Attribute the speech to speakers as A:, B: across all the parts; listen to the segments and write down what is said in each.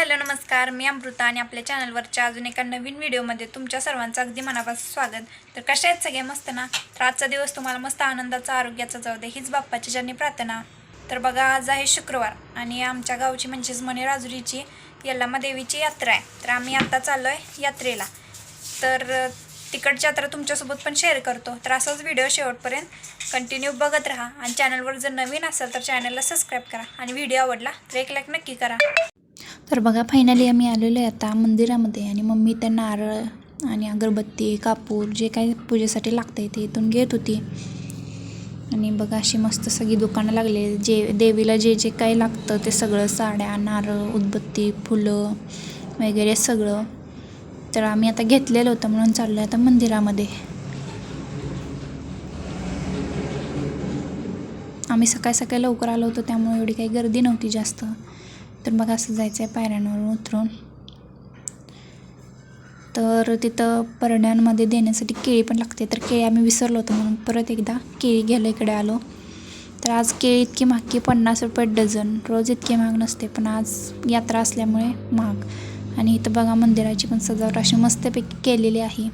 A: Hello नमस्कार. मी अमृता आणि आपल्या चॅनलवरच्या अजून एका नवीन व्हिडिओमध्ये तुमच्या सर्वांचं अगदी मनापासून स्वागत. तर कशा आहेत सगळे? मस्त ना? तर आजचा दिवस तुम्हाला मस्त आनंदाचा आरोग्याचा जाऊ दे हीच बाप्पाची ज्यांनी प्रार्थना. तर बघा आज आहे शुक्रवार आणि आमच्या गावची म्हणजेच मने राजुरीची यल्लामा देवीची यात्रा आहे. तर आम्ही आत्ता चाललो आहे यात्रेला. तर तिकडची यात्रा तुमच्यासोबत पण शेअर करतो. तर असाच व्हिडिओ शेवटपर्यंत कंटिन्यू बघत राहा आणि चॅनलवर जर नवीन असेल तर चॅनलला सबस्क्राईब करा आणि व्हिडिओ आवडला तर एक लाईक नक्की करा. तर बघा फायनली आम्ही आलेलो आहे आता मंदिरामध्ये आणि मम्मी त्या नारळ आणि अगरबत्ती कापूर जे काही पूजेसाठी लागतं ते इथून घेत होती. आणि बघा अशी मस्त सगळी दुकानं लागले. जे देवीला जे जे काही लागतं ते सगळं साड्या नारळ उदबत्ती फुलं वगैरे सगळं. तर आम्ही आता घेतलेलं होतं म्हणून चाललो आहे आता मंदिरामध्ये. आम्ही सकाळी सकाळी लवकर आलो होतो त्यामुळे एवढी काही गर्दी नव्हती जास्त. तर मग असं जायचं आहे पायऱ्यांवर उतरून. तर तिथं परड्यांमध्ये देण्यासाठी केळी पण लागते. तर केळी आम्ही विसरलो होतो म्हणून परत एकदा केळी घ्यायला इकडे आलो. तर आज केळी इतकी महाग की पन्नास रुपये डझन. रोज इतकी महाग नसते पण आज यात्रा असल्यामुळे महाग. आणि इथं बघा मंदिराची पण सजावट अशी मस्तपैकी केलेली आहे.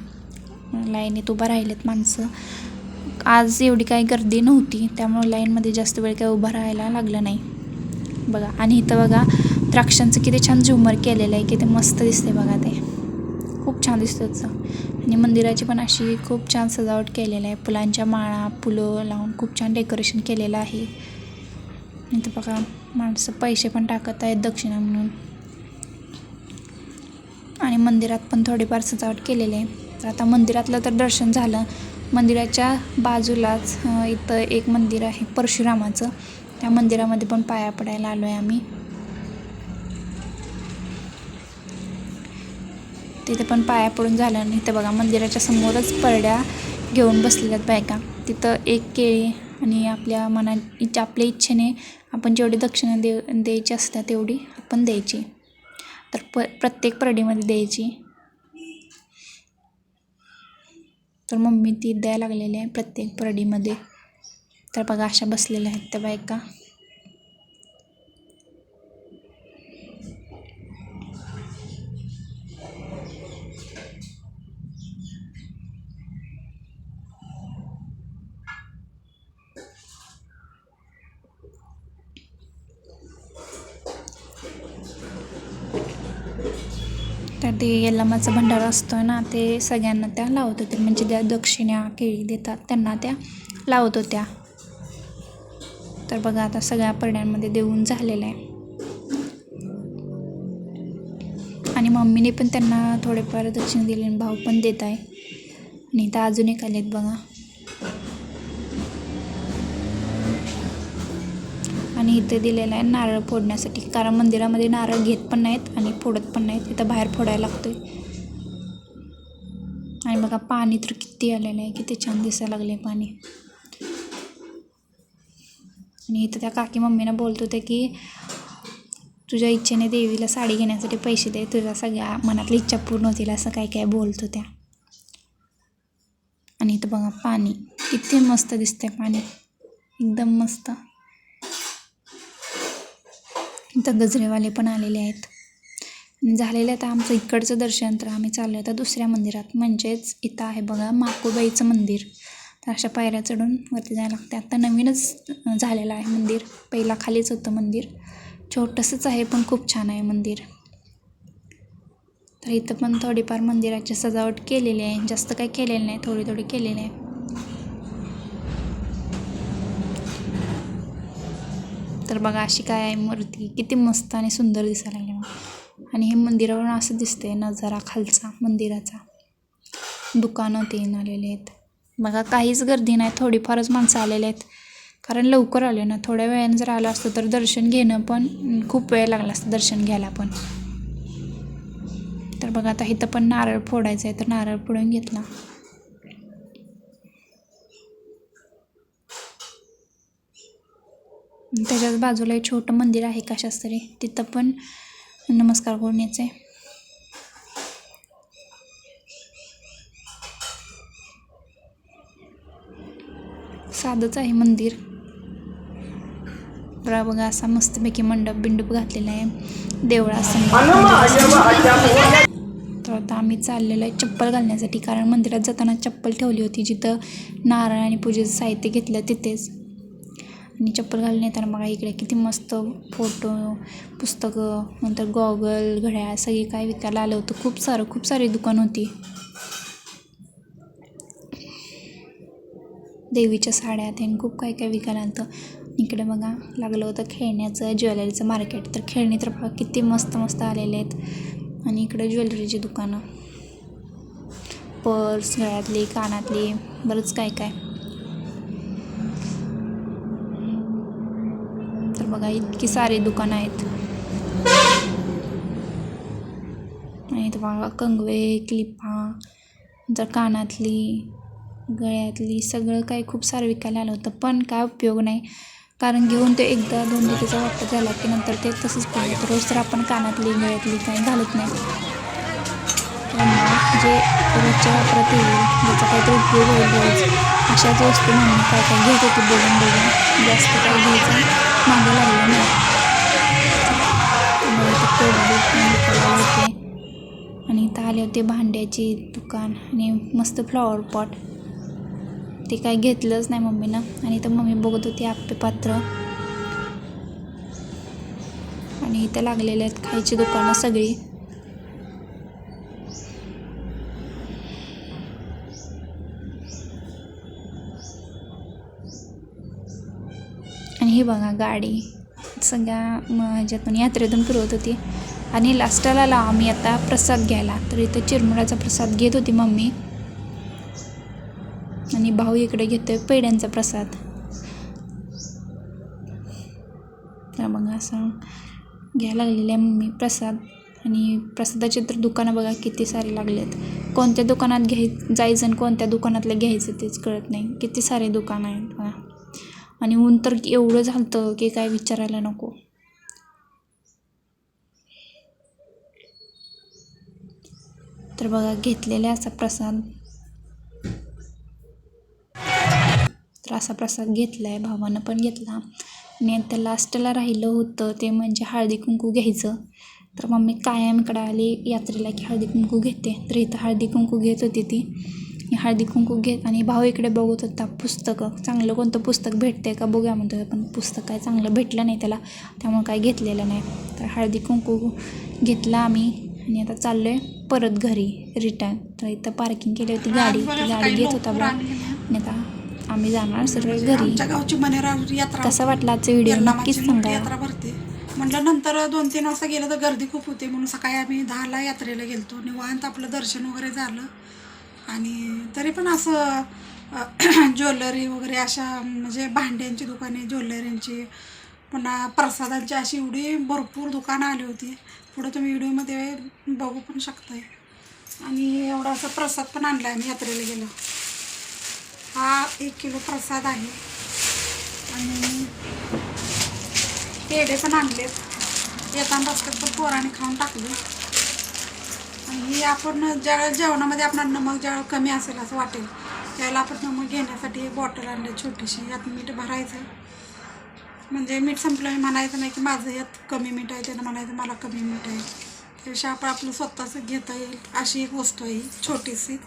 A: लाईनीत उभं राहिलेत माणसं. आज एवढी काही गर्दी नव्हती त्यामुळे लाईनमध्ये जास्त वेळ काही उभं राहायला लागलं नाही. बघा. आणि इथं बघा द्राक्षांचं किती छान झुमर केलेलं आहे. किती मस्त दिसते बघा ते. खूप छान दिसतं त्याचं. आणि मंदिराची पण अशी खूप छान सजावट केलेलं आहे. फुलांच्या माळा फुलं लावून खूप छान डेकोरेशन केलेलं आहे. इथं बघा माणसं पैसे पण टाकत आहेत दक्षिणा म्हणून. आणि मंदिरात पण थोडीफार सजावट केलेले आहे. तर आता मंदिरातलं तर दर्शन झालं. मंदिराच्या बाजूलाच इथं एक मंदिर आहे परशुरामाचं. त्या मंदिरामध्ये पण पाया पडायला आलो आहे आम्ही. तिथे पण पाया पडून झालं आणि इथं बघा मंदिराच्या समोरच परड्या घेऊन बसलेल्या बायका. तिथं एक केळी आणि आपल्या मना इच्छा आपल्या इच्छेने आपण जेवढी दक्षिणा दे द्यायची असतात तेवढी आपण द्यायची. तर प प्रत्येक परडीमध्ये द्यायची. तर मम्मी ती द्यायला लागलेली आहे प्रत्येक परडीमध्ये. तर बघा अशा बसलेल्या आहेत त्या बायका. तर ते यल्लमाचा भंडारा असतो ना ते सगळ्यांना त्या लावत होते म्हणजे ज्या दक्षिणा केळी देतात त्यांना त्या लावत होत्या. तर बघा आता सगळ्या परड्यांमध्ये देऊन झालेलं आहे. आणि मम्मीने पण त्यांना थोडेफार दक्षिण दिले आणि भाऊ पण देत आहे. आणि इथं अजून एक आलेत बघा. आणि इथे दिलेलं आहे नारळ फोडण्यासाठी कारण मंदिरामध्ये नारळ घेत पण नाहीत आणि फोडत पण नाहीत. इथं बाहेर फोडायला लागतोय. आणि बघा पाणी तर किती आलेलं आहे किती छान दिसायला लागले पाणी. आणि इथं त्या काकी मम्मीनं बोलत होत्या की तुझ्या इच्छेने देवीला साडी घेण्यासाठी पैसे दे तुझ्या सगळ्या मनातली इच्छा पूर्ण होतील असं काय काय बोलत होत्या. आणि इथं बघा पाणी किती मस्त दिसतंय पाणी. एकदम मस्त. इथं गजरेवाले पण आलेले आहेत. आणि झालेलं आता आमचं इकडचं दर्शन तर आम्ही चाललो आता दुसऱ्या मंदिरात. म्हणजेच इथं आहे बघा माकोबाईचं मंदिर. तर अशा पायऱ्या चढून वरती जायला लागते. आता नवीनच झालेलं आहे मंदिर. पहिला खालीच होतं मंदिर. छोटंसंच आहे पण खूप छान आहे मंदिर. तर इथं पण थोडीफार मंदिराची सजावट केलेली आहे. जास्त काही केलेलं नाही थोडी थोडी केलेली आहे. तर बघा अशी काय आहे मूर्ती. किती मस्त आणि सुंदर दिसायला लागली मग आणि हे मंदिरावरून असं दिसतंय नजारा खालचा मंदिराचा. दुकानं तीन आलेले आहेत. बघा काहीच गर्दी नाही. थोडीफारच माणसं आलेले आहेत. कारण लवकर आले ना. थोड्या वेळाने जर आलं असतं तर दर्शन घेणं पण खूप वेळ लागला असतं दर्शन घ्यायला पण. तर बघा आता इथं पण नारळ फोडायचं आहे तर नारळ फोडून घेतला. त्याच्याच बाजूला एक छोटं मंदिर आहे कशाच तरी तिथं पण नमस्कार करून यायचं आहे साधंच आहे मंदिर. बघा बघा असा मस्तपैकी मंडप बिंडप घातलेला आहे. देवळासमोर तर आता आम्ही चाललेलो आहे चप्पल घालण्यासाठी कारण मंदिरात जाताना चप्पल ठेवली होती जिथं नारळ आणि पूजेचं साहित्य घेतलं तिथेच. आणि चप्पल घालून येताना बघा इकडे किती मस्त फोटो पुस्तकं नंतर गॉगल घड्याळ सगळी काय विकायला आलं होतं. खूप सारं खूप सारी दुकान होती. देवीच्या साड्या ते खूप काही काही विकायला आणतं इकडे बघा लागलं होतं खेळण्याचं ज्वेलरीचं मार्केट तर खेळणी तर किती मस्त मस्त आलेले आहेत. आणि इकडे ज्वेलरीची दुकानं. पर्स गळ्यातली कानातली बरंच काय काय. तर बघा इतकी सारी दुकानं आहेत. आणि बघा कंगवे क्लिपा जर कानातली गळ्यातली सगळं काही खूप सारं विकायला आलं होतं पण काय उपयोग नाही. कारण घेऊन ते एकदा दोन त्याचा वापर झाला की नंतर ते तसंच पडलं रोज तर आपण कानातली गळ्यातली काही घालत नाही. जे रोजच्या वापरात येईल ज्याचा काहीतरी उपयोग होईल रोज अशाच वस्तू म्हणून काय काय घेत होती बघून बघून जास्त काही घ्यायचं मागे लागलं नाही. होते. आणि इथं आले होते भांड्याची दुकान आणि मस्त फ्लॉवर पॉट ते काय घेतलंच नाही मम्मीनं. आणि इथं मम्मी बघत होती आप्पे पात्र. आणि इथं लागलेले आहेत खायची दुकानं सगळी. आणि ही बघा गाडी. सगळ्या ह्याच्यातून यात्रेतून फिरवत होती. आणि लास्टाला आला आम्ही आता प्रसाद घ्यायला. तर इथं चिरमुडाचा प्रसाद घेत होती मम्मी. आणि भाऊ इकडे घेतोय पेड्यांचा प्रसाद. तर मग असं घ्यायला लागलेले आहे मम्मी प्रसाद. आणि प्रसादाचे तर दुकानं बघा किती सारे लागलेत. कोणत्या दुकानात घ्याय जायचं आणि कोणत्या दुकानातलं घ्यायचं तेच कळत नाही. किती सारे दुकानं आहेत बघा. आणि ऊन तर एवढं झालं की काय विचारायला नको. तर बघा घेतलेला असा प्रसाद. तर असा प्रसाद घेतला आहे भावानं पण घेतला. आणि आता लास्टला राहिलं होतं ते म्हणजे हळदी कुंकू घ्यायचं. तर मम्मी कायम इकडं आली यात्रेला की हळदी कुंकू घेते. तर इथं हळदी कुंकू घेत होती ती. हळदी कुंकू घेत आणि भाऊ इकडे बघत होता पुस्तकं. चांगलं कोणतं पुस्तक भेटते का बघूया म्हणतो पण पुस्तक काय चांगलं भेटलं नाही त्याला. त्यामुळे काय घेतलेलं नाही. तर हळदी कुंकू घेतला आम्ही आणि आता चाललो आहे परत घरी रिटर्न. तर इथं पार्किंग केली होती गाडी. ती गाडी घेत होता आता आम्ही जाणार सर्व घरी.
B: आमच्या गावची मनेरा यात्रा.
A: कसा वाटला आजचा व्हिडिओ? नक्कीच सांगा.
B: यात्रा भरते. म्हटलं नंतर दोन तीन वाजता गेलं तर गर्दी खूप होते. म्हणून सकाळी आम्ही दहाला यात्रेला गेलतो. निवांत आपलं दर्शन वगैरे झालं. आणि तरी पण असं ज्वेलरी वगैरे अशा म्हणजे भांड्यांची दुकाने ज्वेलरींची पुन्हा प्रसादांची अशी एवढी भरपूर दुकानं आली होती. पुढं तुम्ही व्हिडिओमध्ये बघू पण शकताय. आणि एवढा असा प्रसाद पण आणला आम्ही यात्रेला गेलो हा एक किलो प्रसाद आहे. आणि पेढे पण आणलेत. येताना रस्त्यात पण पोराने खाऊन टाकले. आणि आपण ज्या जेवणामध्ये आपण नमक ज्या कमी असेल असं वाटेल त्यावेळेला आपण नमक घेण्यासाठी एक बॉटल आणली छोटीशी. यात मीठ भरायचं. म्हणजे मीठ संपलं म्हणायचं नाही की माझं यात कमी मीठ आहे त्यानं म्हणायचं मला कमी मीठ आहे. त्यापेक्षा आपण आपलं स्वतःचं घेता येईल अशी एक वस्तू आहे छोटीशी.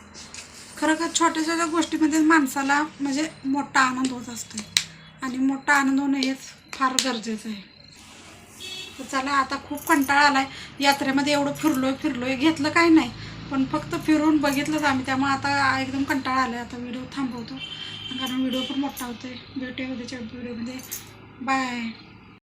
B: खरं का छोट्या छोट्या गोष्टीमध्ये माणसाला म्हणजे मोठा आनंद होत असतो आणि मोठा आनंद होणं हेच फार गरजेचं आहे. तर चला आता खूप कंटाळा आला आहे यात्रेमध्ये एवढं फिरलोय फिरलोय घेतलं काही नाही. पण फक्त फिरून बघितलंच आम्ही. त्यामुळे आता एकदम कंटाळा आलाय. आता व्हिडिओ थांबवतो. कारण व्हिडिओ पण मोठा होतोय. भेटूया उद्याच्या व्हिडिओमध्ये. बाय.